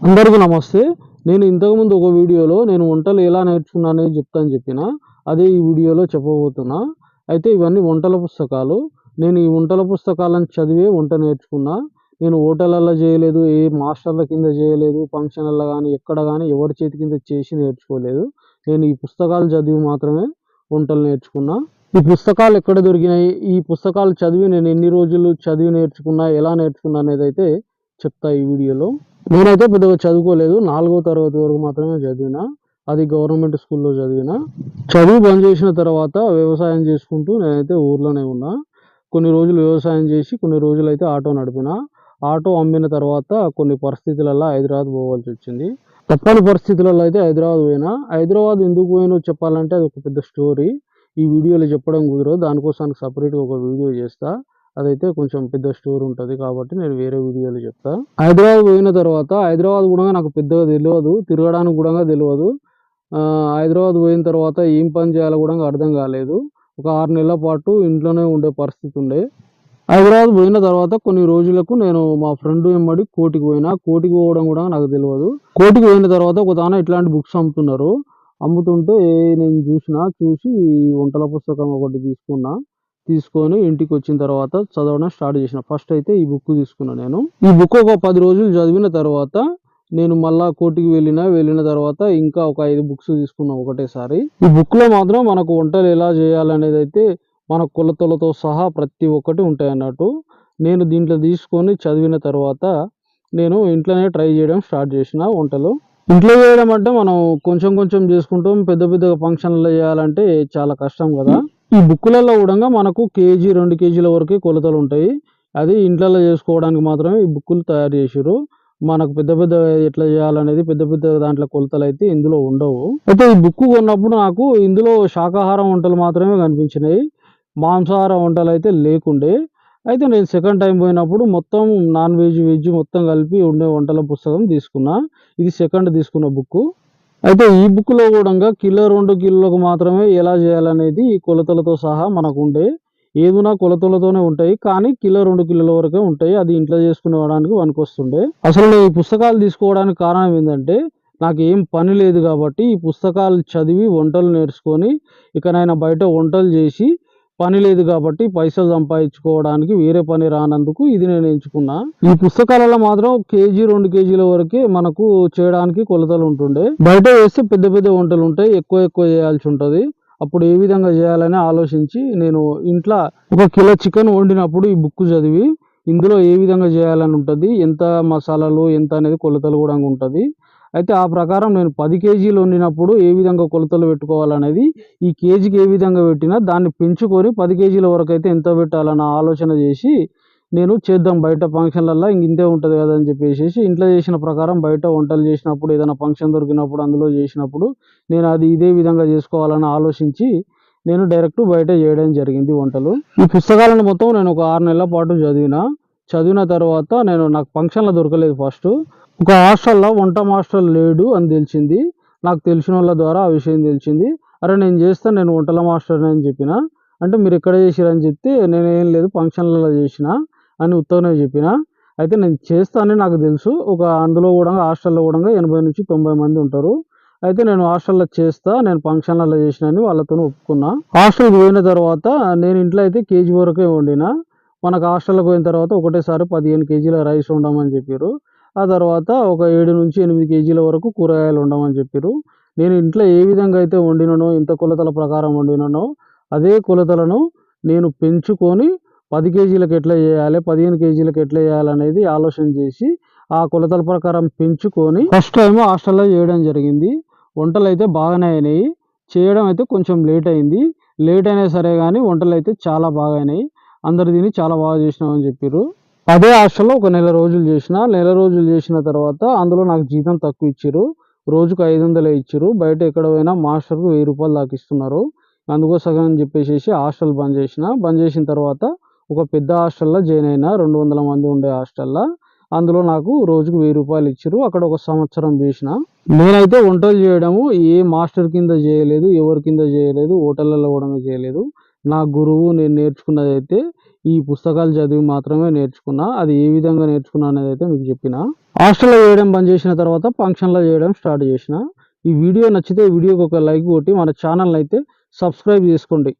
అందరికీ నమస్తే. నేను ఇంతకుముందు ఒక వీడియోలో నేను వంటలు ఎలా నేర్చుకున్నానని చెప్తాను చెప్పిన అదే ఈ వీడియోలో చెప్పబోతున్నా. అయితే ఇవన్నీ వంటల పుస్తకాలు. నేను ఈ వంటల పుస్తకాలను చదివే వంట నేర్చుకున్నా. నేను హోటళ్ళల్లో చేయలేదు ఏ మాస్టర్ల కింద చేయలేదు ఫంక్షన్లలో కానీ ఎక్కడ కానీ ఎవరి చేతి కింద చేసి నేర్చుకోలేదు. నేను ఈ పుస్తకాలు చదివి మాత్రమే వంటలు నేర్చుకున్నా. ఈ పుస్తకాలు ఎక్కడ దొరికినాయి? ఈ పుస్తకాలు చదివి నేను ఎన్ని రోజులు చదివి నేర్చుకున్నా ఎలా నేర్చుకున్నా అనేది అయితే చెప్తా ఈ వీడియోలో. నేనైతే పెద్దగా చదువుకోలేదు. నాలుగో తరగతి వరకు మాత్రమే చదివిన. అది గవర్నమెంట్ స్కూల్లో చదివిన. చదువు బంద్ చేసిన తర్వాత వ్యవసాయం చేసుకుంటూ నేనైతే ఊర్లోనే ఉన్నా. కొన్ని రోజులు వ్యవసాయం చేసి కొన్ని రోజులు అయితే ఆటో నడిపిన. ఆటో అమ్మిన తర్వాత కొన్ని పరిస్థితులలో హైదరాబాద్ పోవాల్సి వచ్చింది. తప్పని పరిస్థితులలో అయితే హైదరాబాద్ పోయినా. హైదరాబాద్ ఎందుకు పోయినో చెప్పాలంటే అది ఒక పెద్ద స్టోరీ. ఈ వీడియోలో చెప్పడం కుదరదు. దానికోసానికి సపరేట్గా ఒక వీడియో చేస్తా. అదైతే కొంచెం పెద్ద స్టోర్ ఉంటుంది కాబట్టి నేను వేరే వీడియోలో చెప్తా. హైదరాబాద్ పోయిన తర్వాత హైదరాబాద్ కూడా నాకు పెద్దగా తెలియదు తిరగడానికి కూడా తెలియదు. హైదరాబాద్ పోయిన తర్వాత ఏం పని చేయాలో కూడా అర్థం కాలేదు. ఒక ఆరు నెలల పాటు ఇంట్లోనే ఉండే పరిస్థితి ఉండే. హైదరాబాద్ పోయిన తర్వాత కొన్ని రోజులకు నేను మా ఫ్రెండ్ వెంబడి కోటికి పోయినా కోటికి పోవడం కూడా నాకు తెలియదు. కోటికి పోయిన తర్వాత ఒక తాన ఇట్లాంటి బుక్స్ అమ్ముతున్నారు. అమ్ముతుంటే నేను చూసిన చూసి వంటల పుస్తకం ఒకటి తీసుకున్నా. తీసుకొని ఇంటికి వచ్చిన తర్వాత చదవడం స్టార్ట్ చేసిన. ఫస్ట్ అయితే ఈ బుక్ తీసుకున్నా నేను. ఈ బుక్ ఒక పది రోజులు చదివిన తర్వాత నేను మళ్ళా కోటికి వెళ్ళిన వెళ్ళిన తర్వాత ఇంకా ఒక ఐదు బుక్స్ తీసుకున్నా ఒకటేసారి. ఈ బుక్లో మాత్రం మనకు వంటలు ఎలా చేయాలనేది అయితే మన కొలతలతో సహా ప్రతి ఒక్కటి ఉంటాయి అన్నట్టు. నేను దీంట్లో తీసుకొని చదివిన తర్వాత నేను ఇంట్లోనే ట్రై చేయడం స్టార్ట్ చేసిన వంటలు. ఇంట్లో చేయడం అంటే మనం కొంచెం కొంచెం చేసుకుంటాం. పెద్ద పెద్ద ఫంక్షన్లు చేయాలంటే చాలా కష్టం కదా. ఈ బుక్కులలో కూడా మనకు కేజీ రెండు కేజీల వరకే కొలతలు ఉంటాయి. అది ఇంట్లో చేసుకోవడానికి మాత్రమే ఈ బుక్కులు తయారు చేసారు మనకు పెద్ద పెద్ద ఎట్లా చేయాలనేది పెద్ద పెద్ద దాంట్లో కొలతలు అయితే ఇందులో ఉండవు. అయితే ఈ బుక్ కొన్నప్పుడు నాకు ఇందులో శాకాహారం వంటలు మాత్రమే కనిపించినాయి. మాంసాహార వంటలు అయితే లేకుండే. అయితే నేను సెకండ్ టైం పోయినప్పుడు మొత్తం నాన్ వెజ్ వెజ్ మొత్తం కలిపి ఉండే వంటల పుస్తకం తీసుకున్నా. ఇది సెకండ్ తీసుకున్న బుక్ అయితే ఈ బుక్లో కూడా కిలో రెండు కిలోలకు మాత్రమే ఎలా చేయాలనేది ఈ కొలతలతో సహా మనకు ఉండే ఏదైనా కొలతలతోనే ఉంటాయి కానీ కిలో రెండు కిలోల వరకే ఉంటాయి. అది ఇంట్లో చేసుకునేవాడానికి వస్తుండే అసలు నేను ఈ పుస్తకాలు తీసుకోవడానికి కారణం ఏంటంటే నాకు ఏం పని లేదు కాబట్టి ఈ పుస్తకాలు చదివి వంటలు నేర్చుకొని ఇకనైనా బయట వంటలు చేసి పని లేదు కాబట్టి పైసలు సంపాదించుకోవడానికి వేరే పని రానందుకు ఇది నేను ఎంచుకున్నా. ఈ పుస్తకాలలో మాత్రం కేజీ రెండు కేజీల వరకే మనకు చేయడానికి కొలతలు ఉంటుండే. బయట వేస్తే పెద్ద పెద్ద వంటలు ఉంటాయి ఎక్కువ ఎక్కువ చేయాల్సి ఉంటుంది. అప్పుడు ఏ విధంగా చేయాలని ఆలోచించి నేను ఇంట్లో ఒక కిలో చికెన్ వండినప్పుడు ఈ బుక్ చదివి ఇందులో ఏ విధంగా చేయాలని ఉంటుంది ఎంత మసాలాలు ఎంత అనేది కొలతలు కూడా ఉంటుంది. అయితే ఆ ప్రకారం నేను పది కేజీలు వండినప్పుడు ఏ విధంగా కొలతలు పెట్టుకోవాలనేది ఈ కేజీకి ఏ విధంగా పెట్టినా దాన్ని పెంచుకొని పది కేజీల వరకు అయితే ఎంత పెట్టాలన్న ఆలోచన చేసి నేను చేద్దాం బయట ఫంక్షన్లల్లో ఇంతే ఉంటుంది కదా అని చెప్పేసి ఇంట్లో చేసిన ప్రకారం బయట వంటలు చేసినప్పుడు ఏదైనా ఫంక్షన్ దొరికినప్పుడు అందులో చేసినప్పుడు నేను అది ఇదే విధంగా చేసుకోవాలని ఆలోచించి నేను డైరెక్ట్ బయట చేయడం జరిగింది వంటలు. ఈ పుస్తకాలను మొత్తం నేను ఒక ఆరు నెలల పాటు చదివిన చదివిన తర్వాత నేను నాకు ఫంక్షన్లో దొరకలేదు ఫస్ట్. ఒక హాస్టల్లో వంట మాస్టర్ లేడు అని తెలిసింది. నాకు తెలిసిన వాళ్ళ ద్వారా ఆ విషయం తెలిసింది. అరే నేను చేస్తాను నేను వంటల మాస్టర్ని అని చెప్పిన. అంటే మీరు ఎక్కడ చేసిరని చెప్తే నేను ఏం లేదు ఫంక్షన్లలో చేసిన అని ఉత్తగానే చెప్పిన. అయితే నేను చేస్తానని నాకు తెలుసు. ఒక అందులో కూడా హాస్టల్లో కూడా ఎనభై నుంచి తొంభై మంది ఉంటారు. అయితే నేను హాస్టల్లో చేస్తా నేను ఫంక్షన్లలో చేసిన అని వాళ్ళతో ఒప్పుకున్నా. హాస్టల్కి పోయిన తర్వాత నేను ఇంట్లో అయితే కేజీ వరకే వండిన. మనకు హాస్టల్కి పోయిన తర్వాత ఒకటేసారి పదిహేను కేజీల రైస్ ఉండమని చెప్పారు ఆ తర్వాత ఒక ఏడు నుంచి ఎనిమిది కేజీల వరకు కూరగాయలు ఉండమని చెప్పారు నేను ఇంట్లో ఏ విధంగా అయితే వండినానో ఇంత కొలతల ప్రకారం వండినానో అదే కొలతలను నేను పెంచుకొని పది కేజీలకు ఎట్లా చేయాలి పదిహేను కేజీలకు ఎట్లా చేయాలనేది ఆలోచన చేసి ఆ కొలతల ప్రకారం పెంచుకొని ఫస్ట్ టైం హాస్టల్లో చేయడం జరిగింది. వంటలు అయితే బాగానే అయినాయి. చేయడం అయితే కొంచెం లేట్ అయింది. లేట్ అయినా సరే కానీ వంటలు అయితే చాలా బాగా అయినాయి. అందరు తిని చాలా బాగా చేసినామని చెప్పారు అదే హాస్టల్లో ఒక నెల రోజులు చేసిన నెల రోజులు చేసిన తర్వాత అందులో నాకు జీతం తక్కువ ఇచ్చారు రోజుకు ఐదు వందలే ఇచ్చారు బయట ఎక్కడ పోయినా మాస్టర్కు వెయ్యి రూపాయలు దాకా ఇస్తున్నారు. అందుకోసం అని చెప్పేసి హాస్టల్ బంద్ చేసిన బంద్ చేసిన తర్వాత ఒక పెద్ద హాస్టల్లో జాయిన్ అయినా రెండు వందల మంది ఉండే హాస్టల్లో అందులో నాకు రోజుకు వెయ్యి రూపాయలు ఇచ్చారు అక్కడ ఒక సంవత్సరం చేసిన. నేనైతే వంటలు చేయడము ఏ మాస్టర్ కింద చేయలేదు ఎవరి కింద చేయలేదు హోటళ్ళలో కూడా చేయలేదు. నా గురువు నేను నేర్చుకున్నది అయితే ఈ పుస్తకాలు చదివి మాత్రమే నేర్చుకున్నా అది ఏ విధంగా నేర్చుకున్నా అనేది అయితే మీకు చెప్పిన. హాస్టల్లో చేయడం బంద్ చేసిన తర్వాత ఫంక్షన్లో చేయడం స్టార్ట్ చేసిన. ఈ వీడియో నచ్చితే వీడియోకి ఒక లైక్ కొట్టి మన ఛానల్ అయితే సబ్స్క్రైబ్ చేసుకోండి.